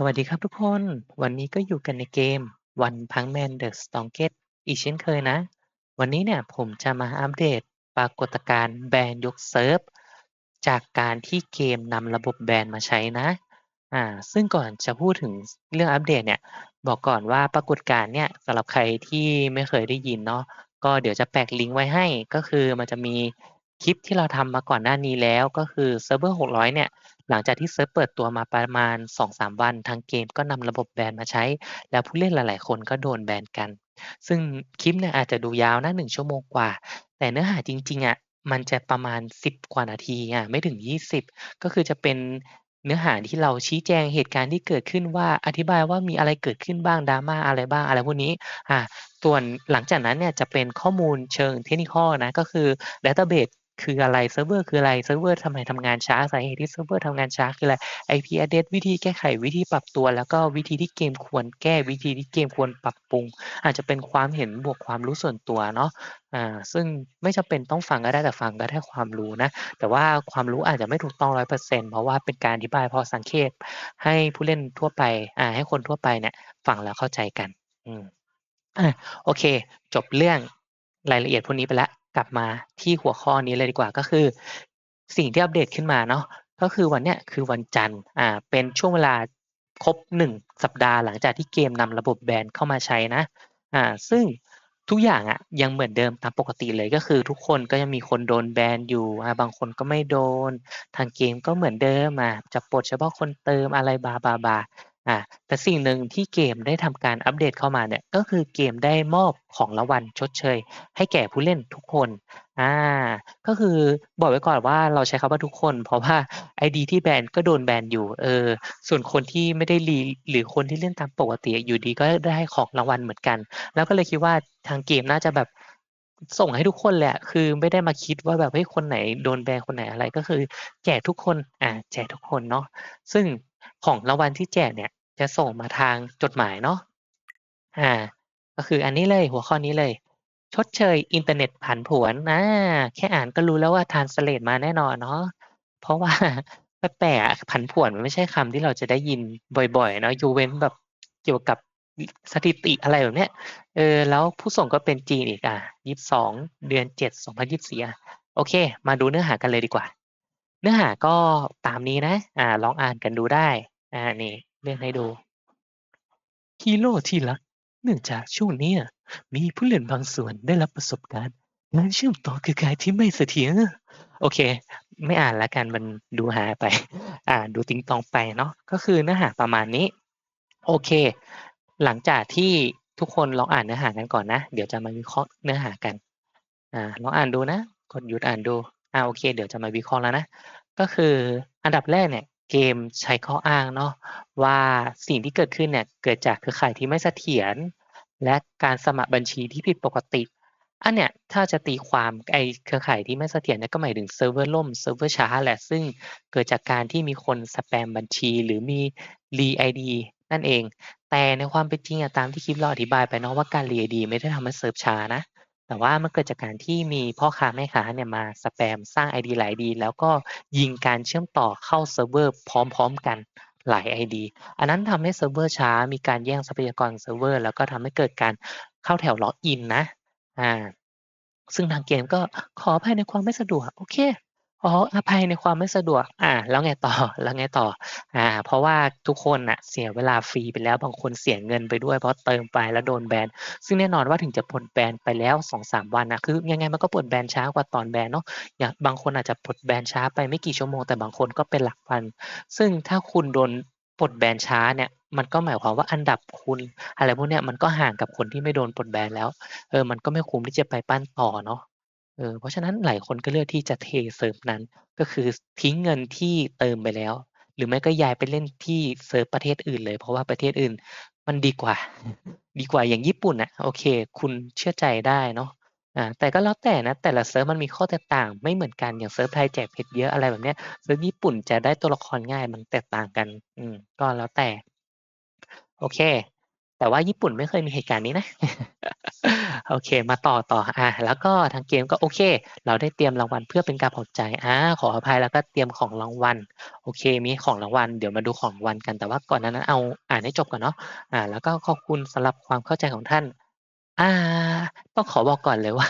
สวัสดีครับทุกคน วันนี้ก็อยู่กันในเกม One Punch Man The Strongest อีกเช่นเคยนะ วันนี้เนี่ยผมจะมาอัปเดตปรากฏการณ์แบนยกเซิร์ฟ จากการที่เกมนำระบบแบนมาใช้นะอ่าซึ่งก่อนจะพูดถึงเรื่องอัปเดตเนี่ยบอกก่อนว่าปรากฏการณ์เนี่ยสำหรับใครที่ไม่เคยได้ยินเนาะก็เดี๋ยวจะแปะลิงก์ไว้ให้ก็คือมันจะมี คลิปที่เราทำมาก่อนหน้านี้แล้ว ก็คือเซิร์ฟเวอร์ 600 เนี่ย หลังจากที่เซิร์ฟเปิดตัวมาประมาณ 2-3 วัน ทางเกมก็นำระบบแบนมาใช้ แล้วผู้เล่นหลาย ๆ คนก็โดนแบนกัน ซึ่งคลิปเนี่ยอาจจะดูยาวนะ1ชั่วโมงกว่า แต่เนื้อหาจริง ๆอะมันจะประมาณ 10 กว่านาทีอะไม่ถึง 20 ก็คือจะเป็นเนื้อหาที่เราชี้แจงเหตุการณ์ที่เกิดขึ้นว่าอธิบายว่ามีอะไรเกิดขึ้นบ้าง drama อะไรบ้างอะไรพวกนี้อ่าส่วนหลังจากนั้นเนี่ยจะเป็นข้อมูลเชิง Technical นะก็คือ Database คืออะไรเซิร์ฟเวอร์คืออะไรเซิร์ฟเวอร์ทำไมทำงานช้าสาเหตุที่เซิร์ฟเวอร์ทำงานช้าคืออะไร IP Address วิธีแก้ไขวิธีปรับตัว แล้วก็วิธีที่เกมควรแก้วิธีที่เกมควรปรับปรุง อาจจะเป็นความเห็นบวกความรู้ส่วนตัวเนาะอ่าซึ่งไม่จำเป็นต้องฟังก็ได้แต่ฟังก็ได้ความรู้นะ แต่ว่าความรู้อาจจะไม่ถูกต้อง100%เปอร์เซ็นเพราะว่าเป็นการอธิบายพอสังเขปให้ผู้เล่นทั่วไปอ่าให้คนทั่วไปเนี่ยฟังแล้วเข้าใจกันอืมอ่าโอเค จบเรื่องรายละเอียดพวกนี้ไปแล้ว กลับมาที่หัวข้อนี้เลยดีกว่าก็คือ สิ่งที่อัปเดตขึ้นมาเนาะก็คือวันเนี้ยคือวันจันทร์อ่าเป็นช่วงเวลาครบ 1 สัปดาห์หลังจากที่เกมนำระบบแบนเข้ามาใช้นะอ่าซึ่งทุกอย่างอะยังเหมือนเดิมตามปกติเลยก็คือทุกคนก็ยังมีคนโดนแบนอยู่อ่าบางคนก็ไม่โดน ทางเกมก็เหมือนเดิมอ่าจะปลดเฉพาะคนเติมอะไร blah blah blah อ่าแต่สิ่งหนึ่งที่เกมได้ทำการอัปเดตเข้ามาเนี่ยก็คือเกมได้มอบของรางวัลชดเชย ให้แก่ผู้เล่นทุกคนอ่าก็คือบอกไว้ก่อนว่าเราใช้คำว่าทุกคน เพราะว่า ID ที่แบนก็โดนแบนอยู่เออส่วนคนที่ไม่ได้ re หรือคนที่เล่นตามปกติอยู่ดีก็ได้ของรางวัลเหมือนกัน แล้วก็เลยคิดว่าทางเกมน่าจะแบบส่งให้ทุกคนเละ คือไม่ได้มาคิดว่าแบบเฮ้คนไหนโดนแบนคนไหนอะไรก็คือ แจกทุกคน อ่า แจกทุกคนเนาะ ซึ่งของรางวัลที่แจกเนี่ย จะส่งมาทางจดหมายเนาะอ่า ก็คืออันนี้เลยหัวข้อนี้เลย ชดเชยอินเทอร์เน็ตผันผวนอาแค่อ่านก็รู้แล้วว่า translate มาแน่นอนเนาะเพราะว่าแปลกๆผันผวนมันไม่ใช่คำที่เราจะได้ยินบ่อยๆ เนาะยกเว้นแบบเกี่ยวกับสถิติอะไรแบบเนี้ย เออ แล้วผู้ส่งก็เป็นจีนอีกอ่า22เดือน7 2024อะโอเค มาดูเนื้อหากันเลยดีกว่า เนื้อหาก็ตามนี้นะ อ่า ลองอ่านกันดูได้ อ่า นี่เล่นให้ดู ฮีโร่ที่รัก เนื่องจากช่วงนี้มีผู้เล่นบางส่วนได้รับประสบการณ์การเชื่อมต่อเครือข่ายที่ไม่เสถียรโอเค ไม่อ่านแล้วกันมันดูหาไป อ่าดูติงตองไปเนาะก็คือเนื้อหาประมาณนี้ โอเค หลังจากที่ทุกคนลองอ่านเนื้อหากันก่อนนะ เดี๋ยวจะมาวิเคราะห์เนื้อหากัน อ่าลองอ่านดูนะ กดหยุดอ่านดู อ่าโอเค เดี๋ยวจะมาวิเคราะห์แล้วนะ ก็คืออันดับแรกเนี่ย เกมใช้ข้ออ้างเนาะว่าสิ่งที่เกิดขึ้นเนี่ยเกิดจากเครือข่ายที่ไม่เสถียรและการสมัครบัญชีที่ผิดปกติ อันเนี้ยถ้าจะตีความไอ้เครือข่ายที่ไม่เสถียรเนี่ยก็หมายถึงเซิร์ฟเวอร์ล่มเซิร์ฟเวอร์ช้าแหละซึ่งเกิดจากการที่มีคนสแปมบัญชีหรือมี re ID นั่นเอง แต่ในความเป็นจริงอะตามที่คลิปเราอธิบายไปเนาะว่าการ re ID ไม่ได้ทำให้เซิร์ฟช้านะ แต่ว่ามันเกิดจากการที่มีพ่อค้าแม่ค้าเนี่ยมาสแปมสร้าง ID หลาย ID แล้วก็ยิงการเชื่อมต่อเข้าเซิร์ฟเวอร์พร้อม ๆ กันหลาย ID อันนั้นทำให้เซิร์ฟเวอร์ช้า มีการแย่งทรัพยากรเซิร์ฟเวอร์ แล้วก็ทำให้เกิดการเข้าแถวล็อกอินนะ อ่า ซึ่งทางเกมก็ขออภัยในความไม่สะดวก โอเค ขออภัยในความไม่สะดวก อา แล้วไงต่อ แล้วไงต่อ อา เพราะว่าทุกคนน่ะเสียเวลาฟรีไปแล้ว บางคนเสียเงินไปด้วย เพราะเติมไปแล้วโดนแบน ซึ่งแน่นอนว่าถึงจะปลดแบนไปแล้ว 2-3 วันน่ะ คือยังไงมันก็ปลดแบนช้ากว่าตอนแบนเนาะ อย่างบางคนอาจจะปลดแบนช้าไปไม่กี่ชั่วโมง แต่บางคนก็เป็นหลักพัน ซึ่งถ้าคุณโดนปลดแบนช้าเนี่ย มันก็หมายความว่าอันดับคุณ อะไรพวกเนี้ย มันก็ห่างกับคนที่ไม่โดนปลดแบนแล้ว เออ มันก็ไม่คุ้มที่จะไปปั้นต่อเนาะ เออ เพราะฉะนั้นหลายคนก็เลือกที่จะเทเซิร์ฟนั้น ก็คือทิ้งเงินที่เติมไปแล้ว หรือไม่ก็ย้ายไปเล่นที่เซิร์ฟประเทศอื่นเลย เพราะว่าประเทศอื่นมันดีกว่า ดีกว่าอย่างญี่ปุ่นน่ะโอเค คุณเชื่อใจได้เนาะอาแต่ก็แล้วแต่นะ แต่ละเซิร์ฟมันมีข้อแตกต่างไม่เหมือนกันอย่างเซิร์ฟไทยแจกเพชรเยอะอะไรแบบเนี้ยเซิร์ฟญี่ปุ่นจะได้ตัวละครง่ายมันแตกต่างกัน อืม ก็แล้วแต่ โอเค แต่ว่าญี่ปุ่นไม่เคยมีเหตุการณ์นี้นะ โอเค มาต่อต่ออ่าแล้วก็ทางเกมก็โอเค เราได้เตรียมรางวัลเพื่อเป็นการปลอบใจอ่าขออภัยแล้วก็เตรียมของรางวัล โอเค มีของรางวัลเดี๋ยวมาดูของรางวัลกันแต่ว่าก่อนนั้นเอาอ่านให้จบก่อนเนาะอ่า แล้วก็ขอบคุณสำหรับความเข้าใจของท่าน อ่า ต้องขอบอกก่อนเลยว่า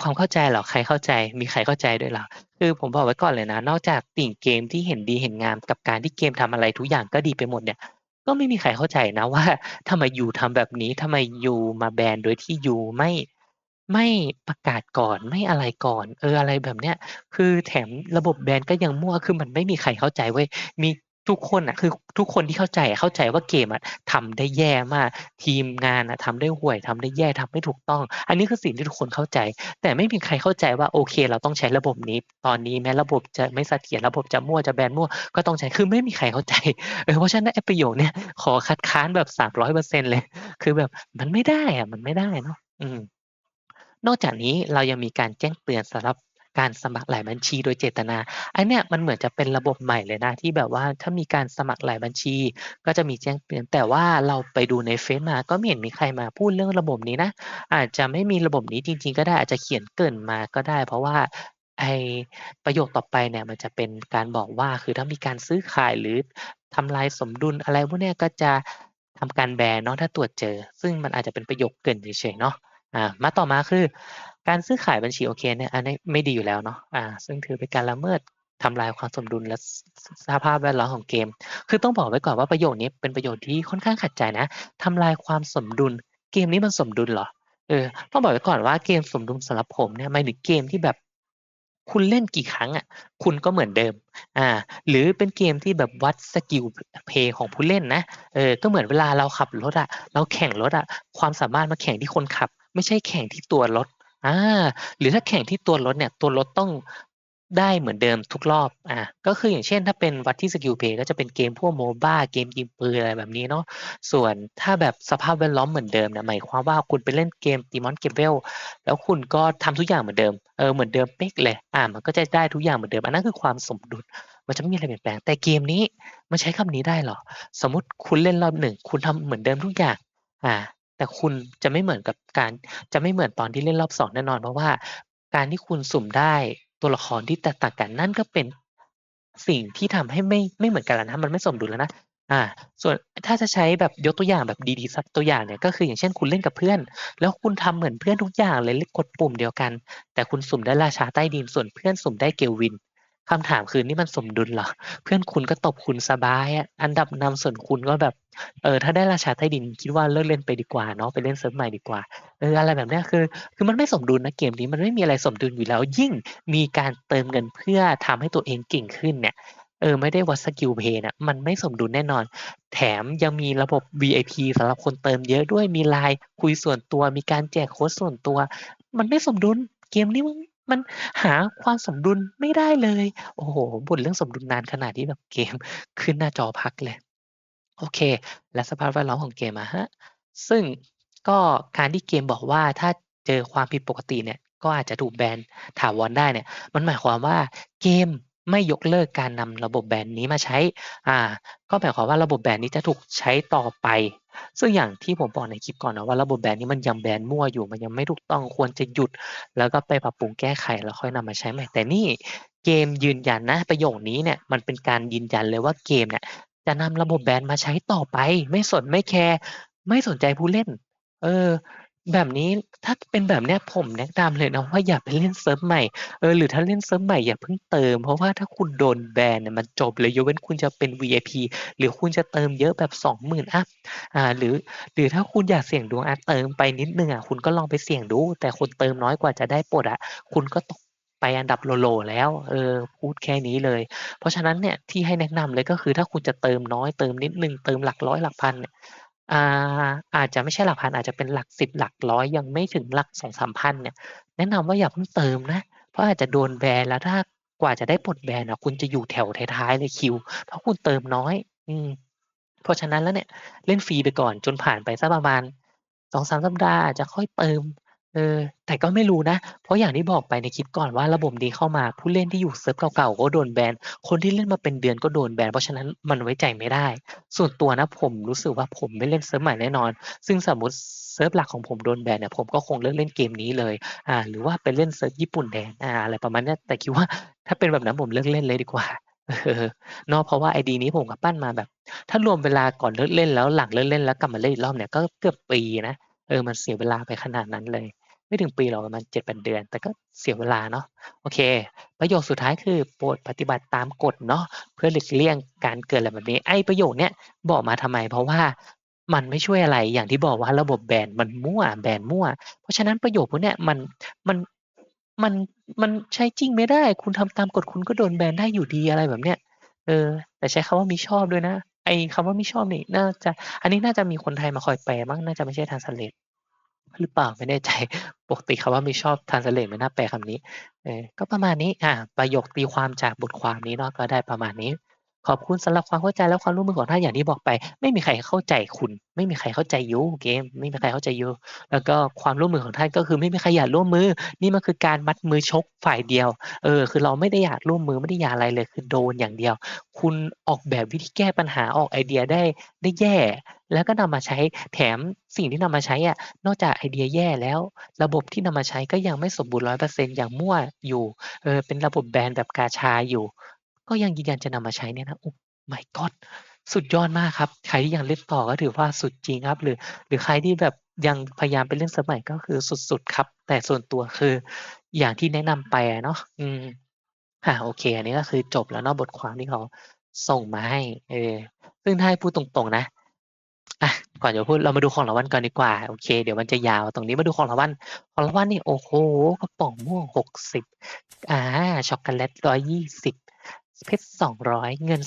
ความเข้าใจเหรอใครเข้าใจ มีใครเข้าใจด้วยเหรอ?คือผมบอกไว้ก่อนเลยนะ นอกจากติ่งเกมที่เห็นดีเห็นงามกับการที่เกมทำอะไรทุกอย่างก็ดีไปหมดเนี่ย ก็ไม่มีใครเข้าใจนะว่าทำไมยูทำแบบนี้ ทำไมยูมาแบนโดยที่ยูไม่ไม่ประกาศก่อนไม่อะไรก่อน เอออะไรแบบเนี้ย คือแถมระบบแบนก็ยังมั่วคือมันไม่มีใครเข้าใจเว้ยมี ทุกคนน่ะคือทุกคนที่เข้าใจเข้าใจว่าเกมอะทำได้แย่มาก ทีมงานอะทำได้ห่วยทำได้แย่ทำไม่ถูกต้อง อันนี้คือสิ่งที่ทุกคนเข้าใจ แต่ไม่มีใครเข้าใจว่าโอเค เราต้องใช้ระบบนี้ ตอนนี้แม้ระบบจะไม่เสถียรระบบจะมั่วจะแบนมั่วก็ต้องใช้คือไม่มีใครเข้าใจเออเพราะฉะนั้นไอ้ประโยคเนี้ยขอคัดค้านแบบ300%เลย คือแบบมันไม่ได้อะมันไม่ได้เนาะอืมนอกจากนี้เรายังมีการแจ้งเตือนสำหรับ การสมัครหลายบัญชีโดยเจตนาอันเนี้ยมันเหมือนจะเป็นระบบใหม่เลยนะที่แบบว่าถ้ามีการสมัครหลายบัญชี ก็จะมีแจ้งเตือนแต่ว่าเราไปดูในเฟซมาก็ไม่เห็นมีใครมาพูดเรื่องระบบนี้นะ อาจจะไม่มีระบบนี้จริง ๆ ก็ได้อาจจะเขียนเกินมาก็ได้ เพราะว่าไอประโยคต่อไปเนี่ยมันจะเป็นการบอกว่าคือถ้ามีการซื้อขายหรือทำลายสมดุลอะไรพวกเนี้ยก็จะทำการแบนเนาะถ้าตรวจเจอ ซึ่งมันอาจจะเป็นประโยคเกริ่นเฉยๆเนาะอ่ามาต่อมาคือ การซื้อขายบัญชีโอเคเนี่ยอันนี้ไม่ดีอยู่แล้วเนาะอ่า ซึ่งถือเป็นการละเมิดทำลายความสมดุลและสภาพแวดล้อมของเกม คือต้องบอกไว้ก่อนว่าประโยคนี้เป็นประโยคที่ค่อนข้างขัดใจนะทำลายความสมดุล เกมนี้มันสมดุลเหรอ?เออ ต้องบอกไว้ก่อนว่าเกมสมดุลสำหรับผมเนี่ยหมายถึงเกมที่แบบ คุณเล่นกี่ครั้งอะคุณก็เหมือนเดิม อ่า หรือเป็นเกมที่แบบวัดสกิลเพย์ของผู้เล่นนะ เออ ก็เหมือนเวลาเราขับรถอะเราแข่งรถอะความสามารถมันแข่งที่คนขับ ไม่ใช่แข่งที่ตัวรถ อ่า หรือถ้าแข่งที่ตัวรถเนี่ย ตัวรถต้องได้เหมือนเดิมทุกรอบ อ่าก็คืออย่างเช่นถ้าเป็นวัดที่สกิลเพย์ก็จะเป็นเกมพวก MOBA เกมยิงปืนอะไรแบบนี้เนาะ ส่วนถ้าแบบสภาพแวดล้อมเหมือนเดิมเนี่ยหมายความว่าคุณไปเล่นเกม Demon Gavel แล้วคุณก็ทำทุกอย่างเหมือนเดิม เออ เหมือนเดิมเป๊กเลย อ่า มันก็จะได้ทุกอย่างเหมือนเดิม อันนั้นคือความสมดุล มันจะไม่มีอะไรเปลี่ยนแปลง แต่เกมนี้มันใช้คำนี้ได้เหรอ?สมมติคุณเล่นรอบ1คุณทำเหมือนเดิมทุกอย่าง อ่า แต่คุณจะไม่เหมือนกับการ จะไม่เหมือนตอนที่เล่นรอบ2แน่นอน เพราะว่าการที่คุณสุ่มได้ตัวละครที่แตกต่างกันนั่นก็เป็นสิ่งที่ทำให้ไม่ไม่เหมือนกันแล้วนะมันไม่สมดุลแล้วนะอ่า ส่วนถ้าจะใช้แบบยกตัวอย่างแบบดีๆสักตัวอย่างเนี่ยก็คืออย่างเช่นคุณเล่นกับเพื่อน แล้วคุณทำเหมือนเพื่อนทุกอย่างเลยลกดปุ่มเดียวกัน แต่คุณสุ่มได้ราชาใต้ดินส่วนเพื่อนสุ่มได้ Gelvin คำถามคือนี่มันสมดุลเหรอ?เพื่อนคุณก็ตบคุณสบายอะอันดับนำส่วนคุณก็แบบ เออถ้าได้ราชาใต้ดินคิดว่าเลิกเล่นไปดีกว่าเนาะไปเล่นเซิร์ฟใหม่ดีกว่าเอออะไรแบบนี้คือ คือมันไม่สมดุลนะเกมนี้มันไม่มีอะไรสมดุลอยู่แล้ว ยิ่งมีการเติมเงินเพื่อทำให้ตัวเองเก่งขึ้นเนี่ยเออไม่ได้วัดสกิลเพย์เนี่ยมันไม่สมดุลแน่นอน แถมยังมีระบบ VIP สำหรับคนเติมเยอะด้วยมี LINE คุยส่วนตัวมีการแจกโค้ดส่วนตัว มันไม่สมดุลเกมนี้มัน มันหาความสมดุลไม่ได้เลย โอ้โฮบ่นเรื่องสมดุลนานขนาดที่แบบเกมขึ้นหน้าจอพักเลย โอเค และสภาพแวดล้อมของเกมอะครับซึ่งก็การที่เกมบอกว่าถ้าเจอความผิดปกติเนี่ย ก็อาจจะถูกแบนถาวรได้เนี่ย มันหมายความว่าเกมไม่ยกเลิกการนำระบบแบนนี้มาใช้ อ่า ก็หมายความว่าระบบแบนนี้จะถูกใช้ต่อไป ซึ่งอย่างที่ผมบอกในคลิปก่อนนะว่าระบบแบนนี้มันยังแบนมั่วอยู่มันยังไม่ถูกต้องควรจะหยุด แล้วก็ไปปรับปรุงแก้ไขแล้วค่อยนำมาใช้ใหม่ แต่นี่เกมยืนยันนะประโยคนี้เนี่ยมันเป็นการยืนยันเลยว่าเกมเนี่ยจะนำระบบแบนมาใช้ต่อไป ไม่สนไม่แคร์ไม่สนใจผู้เล่น เออ แบบนี้ ถ้าเป็นแบบเนี้ยผมแนะนำเลยนะว่าอย่าไปเล่นเซิร์ฟใหม่ เออ หรือถ้าเล่นเซิร์ฟใหม่อย่าเพิ่งเติม เพราะว่าถ้าคุณโดนแบนเนี่ยมันจบเลยยกเว้นคุณจะเป็น VIP หรือคุณจะเติมเยอะแบบ 20,000อัปอ่า หรือ หรือถ้าคุณอยากเสี่ยงดวงอะเติมไปนิดนึงอะคุณก็ลองไปเสี่ยงดู แต่คนเติมน้อยกว่าจะได้ปลดอะ คุณก็ตกไปอันดับโหลแล้วเออพูดแค่นี้เลย เพราะฉะนั้นเนี่ยที่ให้แนะนำเลยก็คือถ้าคุณจะเติมน้อยเติมนิดนึงเติมหลักร้อยหลักพันเนี่ย อ่า อาจจะไม่ใช่หลักพัน อาจจะเป็นหลัก 10 หลักร้อย ยังไม่ถึงหลัก 2-3,000 เนี่ย แนะนำว่าอย่าเพิ่งเติมนะ เพราะอาจจะโดนแบน แล้วถ้ากว่าจะได้ปลดแบนอะคุณจะอยู่แถวท้าย ๆ เลยคิว เพราะคุณเติมน้อย อืม เพราะฉะนั้นแล้วเนี่ย เล่นฟรีไปก่อนจนผ่านไปสักประมาณ 2-3 สัปดาห์ อาจจะค่อยเติม เออ แต่ก็ไม่รู้นะ เพราะอย่างที่บอกไปในคลิปก่อนว่าระบบนี้เข้ามา ผู้เล่นที่อยู่เซิร์ฟเก่าๆก็โดนแบน คนที่เล่นมาเป็นเดือนก็โดนแบน เพราะฉะนั้นมันไว้ใจไม่ได้ ส่วนตัวนะผมรู้สึกว่าผมไม่เล่นเซิร์ฟใหม่แน่นอน ซึ่งสมมติเซิร์ฟหลักของผมโดนแบนเนี่ยผมก็คงเลิกเล่นเกมนี้เลย อ่า หรือว่าไปเล่นเซิร์ฟญี่ปุ่นแทนอ่าอะไรประมาณนี้แต่คิดว่าถ้าเป็นแบบนั้นผมเลิกเล่นเลยดีกว่าเออเนาะเพราะว่า ID นี้ผมก็ปั้นมาแบบ ถ้ารวมเวลาก่อนเลิกเล่นแล้วหลังเลิกเล่นแล้วกลับมาเล่นอีกรอบเนี่ยก็เกือบปีนะเออมันเสียเวลาไปขนาดนั้นเลย ไม่ถึงปีหรอกประมาณ7-8เดือน แต่ก็เสียเวลาเนาะโอเค ประโยคสุดท้ายคือโปรดปฏิบัติตามกฎเนาะเพื่อหลีกเลี่ยงการเกิดอะไรแบบนี้ ไอ้ประโยคเนี้ยบอกมาทำไม เพราะว่ามันไม่ช่วยอะไรอย่างที่บอกว่าระบบแบนมันมั่วแบนมั่ว เพราะฉะนั้นประโยคพวกเนี้ยมันมันมันมันใช้จริงไม่ได้ คุณทำตามกฎคุณก็โดนแบนได้อยู่ดีอะไรแบบเนี้ยเออ แต่ใช้คำว่ามิชอบด้วยนะไอ้คำว่ามิชอบนี่น่าจะ อันนี้น่าจะมีคนไทยมาคอยแปลมั้งน่าจะไม่ใช่ translate หรือเปล่าไม่แน่ใจปกติคำว่ามีชอบทานสเลตไม่น่าแปลคำนี้เออก็ประมาณนี้อ่าประโยคตีความจากบทความนี้เนาะก็ได้ประมาณนี้ ขอบคุณสำหรับความเข้าใจและความร่วมมือของท่านอย่างที่บอกไป ไม่มีใครเข้าใจคุณ ไม่มีใครเข้าใจยูเกม ไม่มีใครเข้าใจยูแล้วก็ความร่วมมือของท่านก็คือไม่มีใครอยากร่วมมือ นี่มันคือการมัดมือชกฝ่ายเดียว เออ คือเราไม่ได้อยากร่วมมือไม่ได้อยากอะไรเลย คือโดนอย่างเดียว คุณออกแบบวิธีแก้ปัญหาออกไอเดียได้ได้แย่ แล้วก็นำมาใช้แถมสิ่งที่นำมาใช้อะ นอกจากไอเดียแย่แล้ว ระบบที่นำมาใช้ก็ยังไม่สมบูรณ์100%อย่างมั่วอยู่ เออ เป็นระบบแบนแบบกาชาอยู่ ก็ยังยืนยันจะนำมาใช้เนี่ยนะโอ้ my god สุดยอดมากครับ ใครที่ยังเล่นต่อก็ถือว่าสุดจริงครับ หรือ หรือใครที่แบบยังพยายามไปเล่นเซิร์ฟใหม่ก็คือสุดๆครับ แต่ส่วนตัวคืออย่างที่แนะนำไปเนาะอืมอ่าโอเค อันนี้ก็คือจบแล้วเนาะบทความที่เขาส่งมาให้ เออ ซึ่งถ้าให้พูดตรงๆนะอะก่อนจะพูดเรามาดูของรางวัลก่อนดีกว่า โอเค เดี๋ยวมันจะยาวตรงนี้มาดูของรางวัลของรางวัลนี่โอ้โฮกระป๋องม่วง60อาช็อกโกแลต120 เพชร200เงิน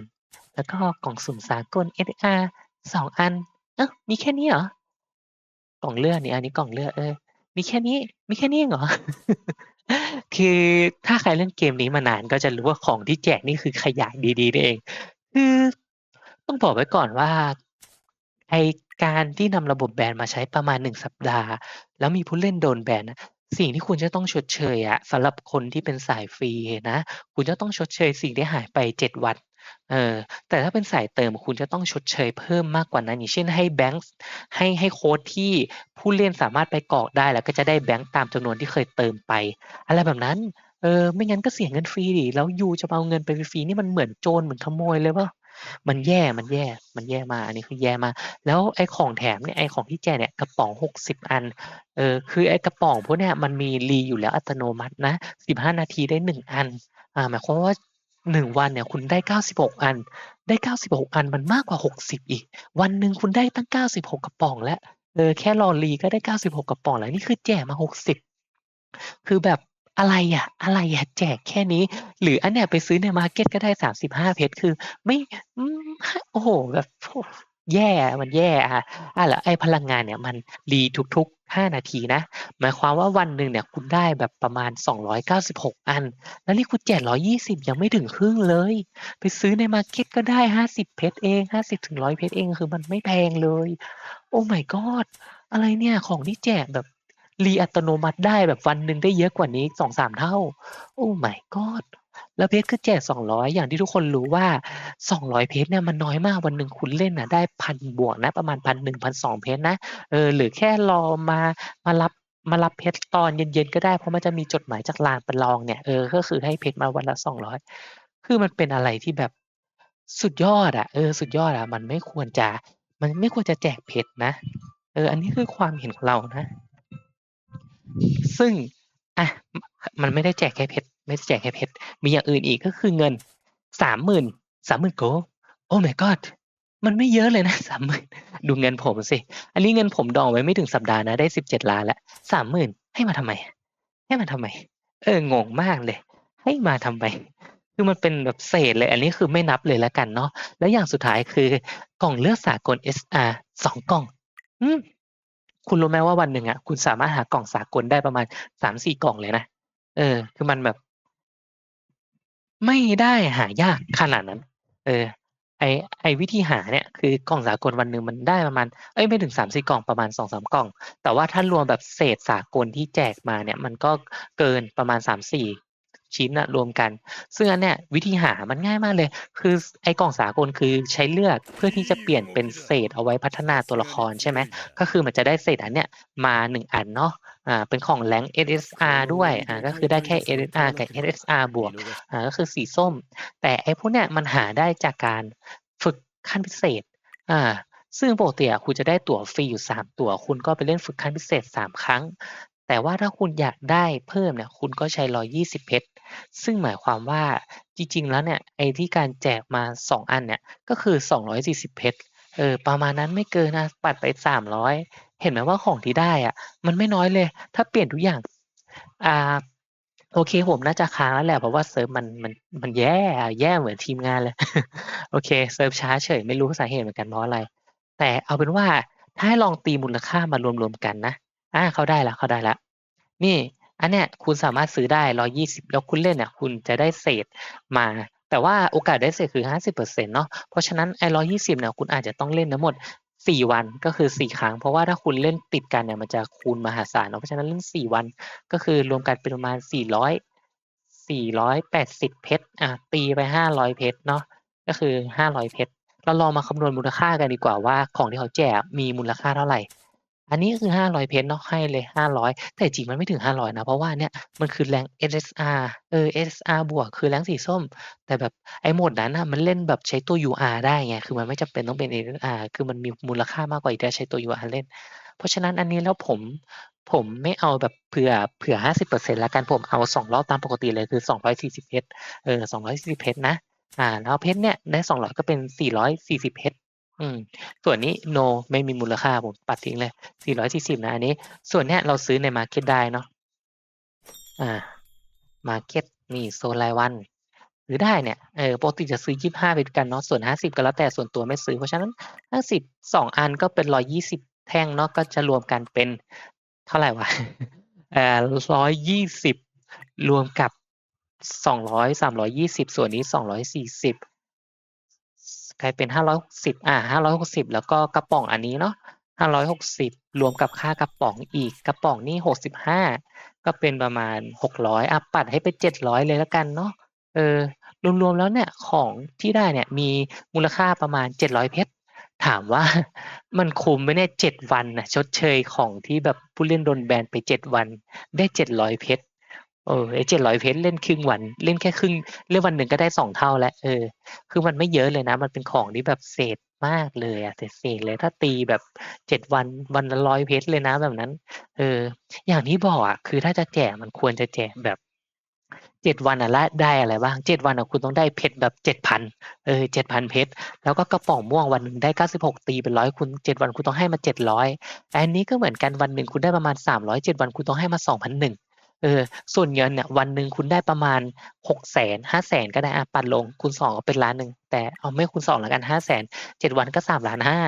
30,000แล้วก็กล่องสุ่มสากล SR 2อัน เอ้ามีแค่นี้เหรอ?กล่องเลือดนี่อันนี้กล่องเลือดเออ มีแค่นี้ มีแค่นี้เหรอ?คือถ้าใครเล่นเกมนี้มานานก็จะรู้ว่าของที่แจกนี่คือขยะดีๆนี่เอง คือต้องบอกไว้ก่อนว่าไอการที่นำระบบแบนมาใช้ประมาณ1สัปดาห์ แล้วมีผู้เล่นโดนแบนนะ สิ่งที่คุณจะต้องชดเชยอะ สำหรับคนที่เป็นสายฟรีนะ คุณจะต้องชดเชยสิ่งที่หายไป 7 วัน เออ แต่ถ้าเป็นสายเติมคุณจะต้องชดเชยเพิ่มมากกว่านั้น อย่างเช่น ให้แบงก์ ให้ ให้โคดที่ผู้เล่นสามารถไปกรอกได้ แล้วก็จะได้แบงก์ตามจำนวนที่เคยเติมไป อะไรแบบนั้น เออ ไม่งั้นก็เสียเงินฟรีดิ แล้วยูจะมาเอาเงินไปฟรี ๆ นี่มันเหมือนโจร เหมือนขโมยเลยเปล่า? มันแย่มันแย่มันแย่มาอันนี้คือแย่มา แล้วไอ้ของแถมเนี่ยไอ้ของที่แจกเนี่ยกระป๋อง 60 อันเออคือไอ้กระป๋องพวกเนี้ยมันมี re อยู่แล้วอัตโนมัตินะ 15 นาทีได้ 1 อันอ่าหมายความว่า1วันเนี่ยคุณได้ 96 อัน ได้ 96 อันมันมากกว่า 60 อีก วันหนึ่งคุณได้ตั้ง 96 กระป๋องแล้วเออแค่รอ re ก็ได้ 96 กระป๋องแล้วนี่คือแจกมา 60 คือแบบ อะไรอะอะไรอะแจกแค่นี้ หรืออันเนี้ยไปซื้อในมาร์เก็ตก็ได้35เพชรคือ ไม่โอ้โฮแบบโอ้แย่ มันแย่อะอาแล้วไอ้พลังงานเนี่ยมัน re ทุกๆ 5 นาทีนะ หมายความว่าวันหนึ่งเนี่ยคุณได้แบบประมาณ 296 อัน แล้วนี่คุณแจก120 ยังไม่ถึงครึ่งเลย ไปซื้อในมาร์เก็ตก็ได้ 50 เพชรเอง 50-100 เพชรเอง คือมันไม่แพงเลย โอ้ my god อะไรเนี่ย ของที่แจกแบบ re อัตโนมัติได้แบบวันหนึ่งได้เยอะกว่านี้2-3เท่า โอ้ my god แล้วเพชรคือแจก200อยอย่างที่ทุกคนรู้ว่า200เพชรเนี่ยมันน้อยมากวันหนึ่งคุณเล่นน่ะได้1,000บวกนะประมาณ1,000-1,200เพชรนะเออหรือแค่รอมามารับมารับเพชรตอนเย็นๆก็ได้เพราะมันจะมีจดหมายจากลานประลองเนี่ยเออก็คือให้เพชรมาวันละ200คือมันเป็นอะไรที่แบบสุดยอดอะเออสุดยอดอะมันไม่ควรจะ มันไม่ควรจะแจกเพชรนะ เออ อันนี้คือความเห็นของเรานะ ซึ่งอะมันไม่ได้แจกแค่เพชรไม่ได้แจกแค่เพชรมีอย่างอื่นอีกก็คือเงิน30,000 30,000โกลด์โกโอ้ my god มันไม่เยอะเลยนะ30,000ดูเงินผมสิ อันนี้เงินผมดองไว้ไม่ถึงสัปดาห์นะได้17ล้านแล้ว30,000ให้มาทำไม ให้มาทำไม?เอองงมากเลย ให้มาทำไม?คือมันเป็นแบบเศษเลย อันนี้คือไม่นับเลยแล้วกันเนาะแล้วอย่างสุดท้ายคือกล่องเลือดสากล SR 2กล่อง อืม คุณรู้ไหมว่าวันหนึ่งอะคุณสามารถหากล่องสากลได้ประมาณ3-4กล่องเลยนะเออ คือมันแบบ ไม่ได้หายากขนาดนั้น เออ ไอไอวิธีหาเนี่ย คือกล่องสากลวันหนึ่งมันได้ประมาณเอ้ยไม่ถึงสามสี่กล่องประมาณสองสามกล่อง แต่ว่าถ้ารวมแบบเศษสากลที่แจกมาเนี่ย มันก็เกินประมาณสามสี่ ชิ้นอะรวมกัน ซึ่งอันเนี้ยวิธีหามันง่ายมากเลย คือไอกล่องสากลคือใช้เลือกเพื่อที่จะเปลี่ยนเป็นเศษเอาไว้พัฒนาตัวละครใช่ไหมก็คือมันจะได้เศษอันเนี้ยมาหนึ่งอันเนาะอ่าเป็นของแรง SSR ด้วยอ่าก็คือได้แค่ SSR กับ SSR บวกอ่าก็คือสีส้ม แต่ไอ้พวกเนี้ยมันหาได้จากการฝึกขั้นพิเศษอ่าซึ่งปกติอะคุณจะได้ตั๋วฟรีอยู่ 3 ตั๋วคุณก็ไปเล่นฝึกขั้นพิเศษ 3 ครั้ง แต่ว่าถ้าคุณอยากได้เพิ่มเนี่ยคุณก็ใช้ 120 เพชร ซึ่งหมายความว่าจริงๆ แล้วเนี่ยไอ้ที่การแจกมา 2 อันเนี่ยก็คือ 240 เพชร เออประมาณนั้นไม่เกินนะปัดไป 300 เห็นไหมว่าของที่ได้อะมันไม่น้อยเลย ถ้าเปลี่ยนทุกอย่าง อ่าโอเคผมน่าจะค้างแล้วแหละเพราะว่าเซิร์ฟมันมันมันแย่แย่เหมือนทีมงานเลย โอเคเซิร์ฟช้าเฉยไม่รู้สาเหตุเหมือนกันเพราะอะไร แต่เอาเป็นว่าถ้าให้ลองตีมูลค่ามารวมๆกันนะ อ่าเขาได้ล้วเขาได้ล้วนี่อันเนี้ยคุณสามารถซื้อได้120แล้วคุณเล่นเนี่ยคุณจะได้เศษมา แต่ว่าโอกาสได้เศษคือ50%เปอร์เซ็นต์เนาะเพราะฉะนั้นไอ้120เนี่ยคุณอาจจะต้องเล่นทั้งหมด4วันก็คือ4ครั้ง เพราะว่าถ้าคุณเล่นติดกันเนี่ยมันจะคูณมหาศาลเนาะเพราะฉะนั้นเล่น4วันก็คือรวมกันเป็นประมาณ400 480เพชรอะตีไป500เพชรเนาะก็คือ500เพชรเราลองมาคำนวณมูลค่ากันดีกว่าว่าของที่เขาแจกมีมูลค่าเท่าไหร่ อันนี้คือ 500 เพชรเนาะ ให้เลย 500 แต่จริงมันไม่ถึง 500 นะ เพราะว่าเนี่ยมันคือแรง SSR เออ SSR บวกคือแรงสีส้ม แต่แบบไอ้โหมดนั้นน่ะมันเล่นแบบใช้ตัว UR ได้ไง คือมันไม่จำเป็นต้องเป็น SSR คือมันมีมูลค่ามากกว่าที่จะใช้ตัว UR เล่น เพราะฉะนั้นอันนี้แล้วผมผมไม่เอาแบบเผื่อเผื่อ 50%แล้วกันผมเอา 2 รอบตามปกติเลยคือ 240 เพชรเออ 240 เพชรนะ อ่า แล้วเพชรเนี่ยได้ 200 ก็เป็น 440 เพชร อืม ส่วนนี้ no ไม่มีมูลค่าผมปัดทิ้งเลย 440 นะอันนี้ ส่วนเนี้ยเราซื้อในมาร์เก็ตได้เนาะ อ่ามาร์เก็ตนี่โซนรายวันซื้อได้เนี่ย เออปกติจะซื้อ 25ไปด้วยกันเนาะ ส่วน 50 ก็แล้วแต่ส่วนตัวไม่ซื้อ เพราะฉะนั้น 50 2 อันก็เป็น 120 แท่งเนาะ ก็จะรวมกันเป็นเท่าไหร่วะ เอ่อ120 รวมกับ 200 320 ส่วนนี้ 240 กลายเป็น560อ่า560แล้วก็กระป๋องอันนี้เนาะ560รวมกับค่ากระป๋องอีกกระป๋องนี่65ก็เป็นประมาณ600อะปัดให้ไป700เลยแล้วกันเนาะเออรวมๆแล้วเนี่ยของที่ได้เนี่ยมีมูลค่าประมาณ700เพชรถามว่ามันคุ้มไหมเนี่ย7วันนะชดเชยของที่แบบผู้เล่นโดนแบนไป7วัน ได้700เพชร เออไอ้700เพชรเล่นครึ่งวัน เล่นแค่ครึ่งเล่นวันหนึ่งก็ได้2เท่าแล้วเออ คือมันไม่เยอะเลยนะ มันเป็นของที่แบบเศษมากเลยอะเศษๆเลยถ้าตีแบบ7วันวันละ100เพชรเลยนะแบบนั้น เออ อย่างที่บอกอะคือถ้าจะแจกมันควรจะแจกแบบ7วันอะละได้อะไรบ้าง7วันอะคุณต้องได้เพชรแบบ7,000เออ7,000เพชรแล้วก็กระป๋องม่วงวันหนึ่งได้96ตีเป็น100คุณ7วันคุณต้องให้มา700อันนี้ก็เหมือนกันวันหนึ่งคุณได้ประมาณ300 7วันคุณต้องให้มา2,100 เออ ส่วนเงินเนี่ย วันหนึ่งคุณได้ประมาณ600,000 500,000ก็ได้อะปัดลงคูณ2ก็เป็น1,000,000แต่เอาไม่คูณ2แล้วกัน500,000 7วันก็3,500,000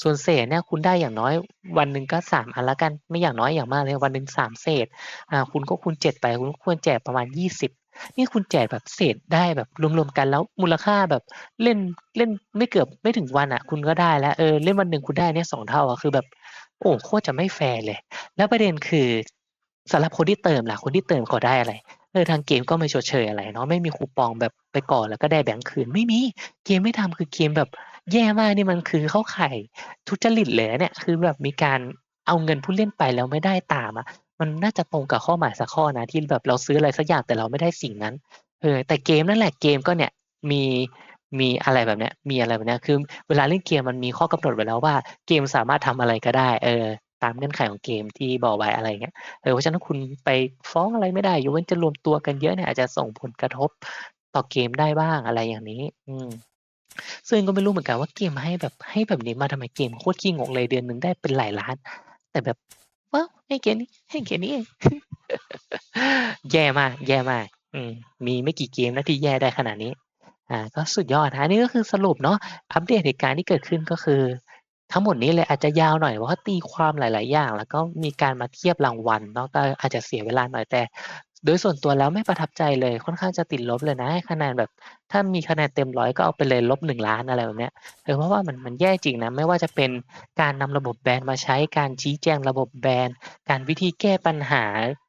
ส่วนเศษเนี่ยคุณได้อย่างน้อย วันหนึ่งก็3อันล้วกันไม่อย่างน้อยอย่างมากเลยวันหนึ่ง3เศษอ่าคุณก็คูณ7ไปคุณควรแจกประมาณ20นี่คุณแจกแบบเศษได้แบบรวมๆกันแล้วมูลค่าแบบเล่นเล่นไม่เกือบไม่ถึงวันอะคุณก็ได้แล้วเออเล่นวันหนึ่งคุณได้เนี่ย2เท่าอะคือแบบโอ้โฮโคตรจะไม่แฟร์เลย แล้วประเด็นคือ สำหรับคนที่เติมล่ะคนที่เติมเขาได้อะไรเออทางเกมก็ไม่ชดเชยอะไรเนาะไม่มีคูปองแบบไปก่อแล้วก็ได้แบงค์คืนไม่มีเกมไม่ทำคือเกมแบบแย่มากนี่มันคือเข้าข่ทุจริตเลยเนี่ยคือแบบมีการเอาเงินผู้เล่นไปแล้วไม่ได้ตามอะมันน่าจะตรงกับข้อหมายสักข้อนะที่แบบเราซื้ออะไรสักอย่างแต่เราไม่ได้สิ่งนั้นเออแต่เกมนั่นแหละเกมก็เนี่ยมีมีอะไรแบบเนี้ยมีอะไรแบบเนี้ยคือ เวลาเล่นเกมมันมีข้อกำหนดไว้แล้วว่า เกมสามารถทำอะไรก็ได้ เออ ตามเงื่อนไขของเกมที่บอกไว้อะไรเงี้ยเออเพราะฉะนั้นคุณไปฟ้องอะไรไม่ได้ยกเว้นจะรวมตัวกันเยอะเนี่ยอาจจะส่งผลกระทบต่อเกมได้บ้างอะไรอย่างนี้ อืมซึ่งก็ไม่รู้เหมือนกันว่าเกมให้แบบให้แบบนี้มาทำไมเกมโคตรขี้งกเลยเดือนหนึ่งได้เป็นหลายล้าน แต่แบบว้าวให้แค่นี้ให้แค่นี้เองแย่มากแย่มากอืมมีไม่กี่เกมนะที่แย่ได้ขนาดนี้ อ่า ก็สุดยอดนะอันนี้ก็คือสรุปเนาะอัปเดตเหตุการณ์ที่เกิดขึ้นก็คือ ทั้งหมดนี้เลยอาจจะยาวหน่อยเพราะว่าตีความหลาย ๆ อย่าง แล้วก็มีการมาเทียบรางวัลเนาะก็อาจจะเสียเวลาหน่อยแต่ โดยส่วนตัวแล้วไม่ประทับใจเลยค่อนข้างจะติดลบเลยนะให้คะแนนแบบ ถ้ามีคะแนนเต็ม100ก็เอาไปเลยลบ1ล้านอะไรแบบเนี้ยเออเพราะว่ามันมันแย่จริงนะไม่ว่าจะเป็นการนำระบบแบนมาใช้การชี้แจงระบบแบนการวิธีแก้ปัญหา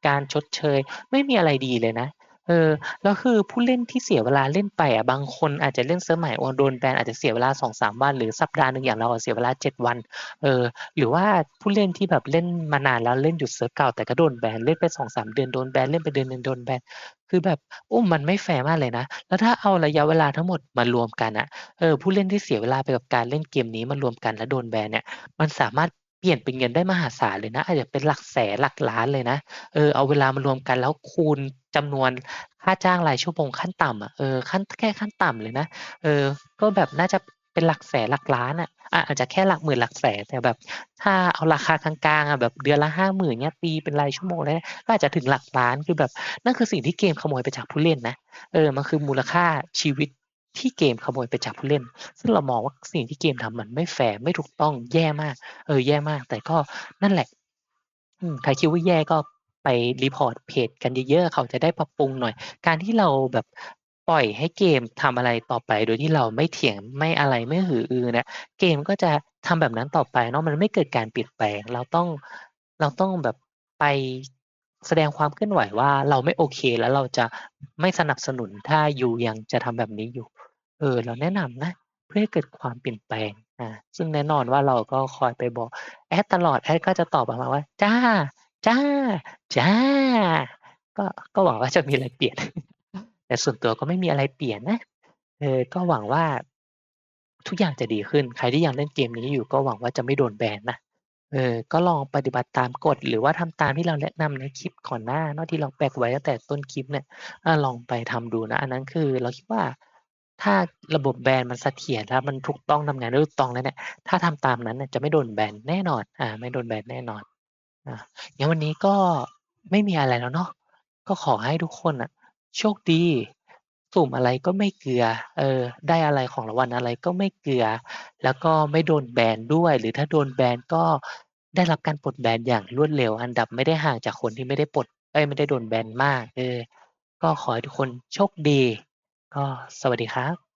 การชดเชย ไม่มีอะไรดีเลยนะ เออแล้วคือผู้เล่นที่เสียเวลาเล่นไปอะบางคนอาจจะเล่นเซิร์ฟใหม่โดนแบนอาจจะเสียเวลา2-3วันหรือสัปดาห์หนึ่งอย่างเราเสียเวลา7วันเออหรือว่าผู้เล่นที่แบบเล่นมานานแล้วเล่นอยู่เซิร์ฟเก่าแต่ก็โดนแบนเล่นไป2-3เดือนโดนแบนเล่นไปเดือนหนึ่งโดนแบนคือแบบโอ้มันไม่แฟร์มากเลยนะ แล้วถ้าเอาระยะเวลาทั้งหมดมารวมกันอะเออผู้เล่นที่เสียเวลาไปกับการเล่นเกมนี้มารวมกันแล้วโดนแบนเนี่ยมันสามารถ เปลี่ยนเป็นเงินได้มหาศาลเลยนะ อาจจะเป็นหลักแสนหลักล้านเลยนะเออเอาเวลามารวมกันแล้วคูณจำนวนค่าจ้างรายชั่วโมงขั้นต่ำอะเออขั้นแค่ขั้นต่ำเลยนะเออก็แบบน่าจะเป็นหลักแสนหลักล้านอะอะอาจจะแค่หลักหมื่นหลักแสนแต่แบบ ถ้าเอาราคากลางๆอะแบบเดือนละ50,000เงี้ยตีเป็นรายชั่วโมงแล้วก็อาจจะถึงหลักล้านคือแบบนั่นคือสิ่งที่เกมขโมยไปจากผู้เล่นนะเออมันคือมูลค่าชีวิต ที่เกมขโมยไปจากผู้เล่น ซึ่งเรามองว่าสิ่งที่เกมทำมันไม่แฟร์ไม่ถูกต้องแย่มาก เออแย่มาก แต่ก็นั่นแหละใครคิดว่าแย่ก็ไปรีพอร์ตเพจกันเยอะๆเขาจะได้ปรับปรุงหน่อย การที่เราแบบปล่อยให้เกมทำอะไรต่อไป โดยที่เราไม่เถียงไม่อะไรไม่หืออือเนี่ยเกมก็จะทำแบบนั้นต่อไปเนาะมันไม่เกิดการเปลี่ยนแปลง เราต้องเราต้องแบบไป แสดงความเคลื่อนไหวว่าเราไม่โอเค แล้วเราจะไม่สนับสนุนถ้ายูยังจะทำแบบนี้อยู่ เออ เราแนะนำนะ เพื่อให้เกิดความเปลี่ยนแปลงอ่าซึ่งแน่นอนว่าเราก็คอยไปบอกแอดตลอดแอดก็จะตอบประมาว่า"จ้ะจ้ะจ้ะ"ก็ก็หวังว่าจะมีอะไรเปลี่ยน แต่ส่วนตัวก็ไม่มีอะไรเปลี่ยนนะเออก็หวังว่าทุกอย่างจะดีขึ้น ใครที่ยังเล่นเกมนี้อยู่ก็หวังว่าจะไม่โดนแบนนะ เออ ก็ลองปฏิบัติตามกฎ หรือว่าทำตามที่เราแนะนำในคลิปก่อนหน้าเนาะที่เราแปะไว้ตั้งแต่ต้นคลิปเนี่ยอาลองไปทำดูนะ อันนั้นคือเราคิดว่าถ้าระบบแบนมันเสถียรแล้วมันถูกต้องทำงานได้ถูกต้องแล้วเนี่ย ถ้าทำตามนั้นน่ะจะไม่โดนแบนแน่นอน อ่า ไม่โดนแบนแน่นอนอ่างั้นวันนี้ก็ไม่มีอะไรแล้วเนาะก็ขอให้ทุกคนน่ะ โชคดี สุ่มอะไรก็ไม่เกลือ เออ ได้อะไรของรางวัลอะไรก็ไม่เกลือ แล้วก็ไม่โดนแบนด้วย หรือถ้าโดนแบนก็ได้รับการปลดแบนอย่างรวดเร็ว อันดับไม่ได้ห่างจากคนที่ไม่ได้ปลดเอ้ยไม่ได้โดนแบนมาก เออ ก็ขอให้ทุกคนโชคดี ก็สวัสดีครับ